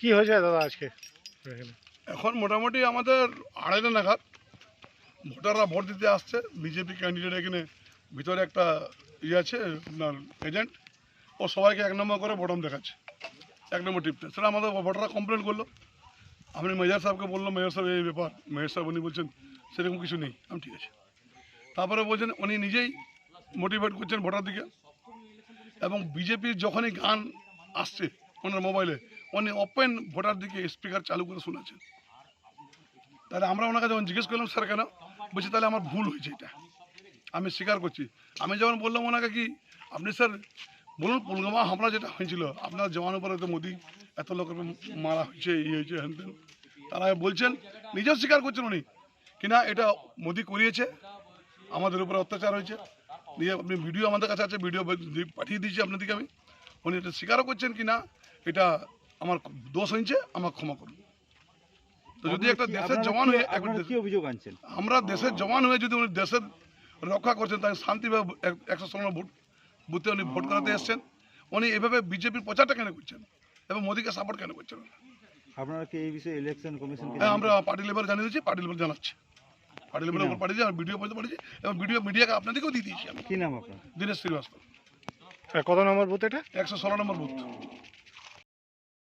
কি হয়েছে দাদা আজকে? এখন মোটামুটি আমাদের আড়াইটা নাগাদ ভোটাররা ভোট দিতে আসছে। বিজেপি ক্যান্ডিডেট এখানে ভিতরে একটা ইয়ে আছে আপনার এজেন্ট ও সবাইকে এক নম্বর করে বটম দেখাচ্ছে। এক নম্বর টিপতে সেটা আমাদের ভোটাররা কমপ্লেন করল। আমি মেজর সাহেবকে বললাম মেজর সাহেব এই ব্যাপার। মেজর সাহেব উনি বলছেন সেরকম কিছু নেই। আমি ঠিক আছে। তারপরে বলছেন উনি নিজেই মোটিভেট করছেন ভোটার দিকে এবং বিজেপির যখনই গান আসছে ওনার মোবাইলে। উনি ওপেন ভোটার দিকে স্পিকার চালু করে শোনাচ্ছেন তাহলে আমরা ওনাকে যখন জিজ্ঞেস করলাম, স্যার, কেন? বলছি, তাহলে আমার ভুল হয়েছে এটা। আমি স্বীকার করছি। আমি যখন বললাম ওনাকে কি, আপনি স্যার, বলুন পুলগামা হামলা যেটা হয়েছিল, আপনার জওয়ান উপরে তো মোদি, এত লোকের মারা হয়েছে ইয়ে হয়েছে, হ্যান ত্যান। তারা বলছেন, নিজেও স্বীকার করছেন উনি, কিনা এটা মোদি করিয়েছে, আমাদের উপরে অত্যাচার হয়েছে। দিয়ে আপনি ভিডিও আমাদের কাছে আছে, ভিডিও পাঠিয়ে দিয়েছি আপনাদেরকে আমি। উনি এটা স্বীকারও করছেন কি না এটা আমার দোষ হয়েছে আমার ক্ষমা করুন। তো যদি একটা দেশের জওয়ান হয়ে অভিযোগ আনছেন? আমরা দেশের জওয়ান হয়ে যদি উনি দেশের রক্ষা করছেন তাকে শান্তিভাবে এক- একশো ষোলো ভোট বুথে উনি ভোট করাতে এসছেন। উনি এভাবে বিজেপির প্রচারটা কেন করছেন? এবং মোদীকে সাপোর্ট কেন করছেন? আপনারা কি এই বিষয়ে ইলেকশন কমিশন হ্যাঁ আমরা পার্টি লেভেল জানিয়ে দিচ্ছি পার্টি লেভেল জানাচ্ছি। পার্টি লেভেলের উপর পাঠিয়েছি আর ভিডিও পর্যন্ত পাঠিয়েছি এবং ভিডিও মিডিয়াকে আপনাদেরকেও দিয়ে দিয়েছি আমি। কি নাম আপনার? দীনেশ শ্রীবাস্তব। কত নম্বর বুথ এটা? একশো ষোলো নম্বর বুথ।